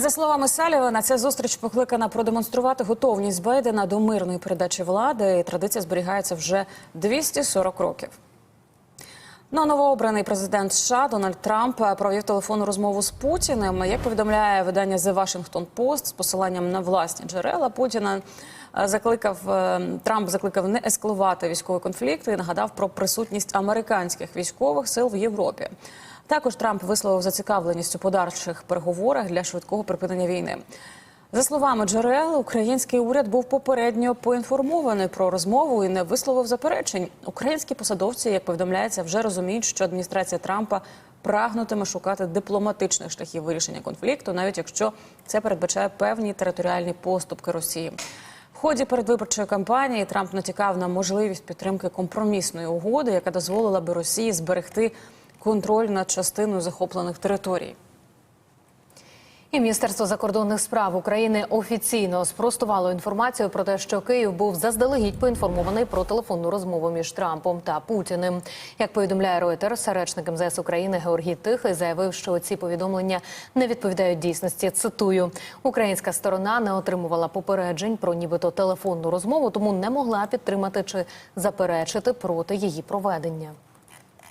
За словами Салівана, ця зустріч покликана продемонструвати готовність Байдена до мирної передачі влади. І традиція зберігається вже 240 років. Ну, новообраний президент США Дональд Трамп провів телефонну розмову з Путіним. Як повідомляє видання The Washington Post з посиланням на власні джерела, Путіна е, закликав е, Трамп закликав не ескалувати військовий конфлікт і нагадав про присутність американських військових сил в Європі. Також Трамп висловив зацікавленість у подальших переговорах для швидкого припинення війни. За словами джерел, український уряд був попередньо поінформований про розмову і не висловив заперечень. Українські посадовці, як повідомляється, вже розуміють, що адміністрація Трампа прагнутиме шукати дипломатичних шляхів вирішення конфлікту, навіть якщо це передбачає певні територіальні поступки Росії. В ході передвиборчої кампанії Трамп натякав на можливість підтримки компромісної угоди, яка дозволила би Росії зберегти контроль над частиною захоплених територій. І Міністерство закордонних справ України офіційно спростувало інформацію про те, що Київ був заздалегідь поінформований про телефонну розмову між Трампом та Путіним. Як повідомляє Reuters, речник МЗС України Георгій Тихий заявив, що ці повідомлення не відповідають дійсності. Цитую: українська сторона не отримувала попереджень про нібито телефонну розмову, тому не могла підтримати чи заперечити проти її проведення.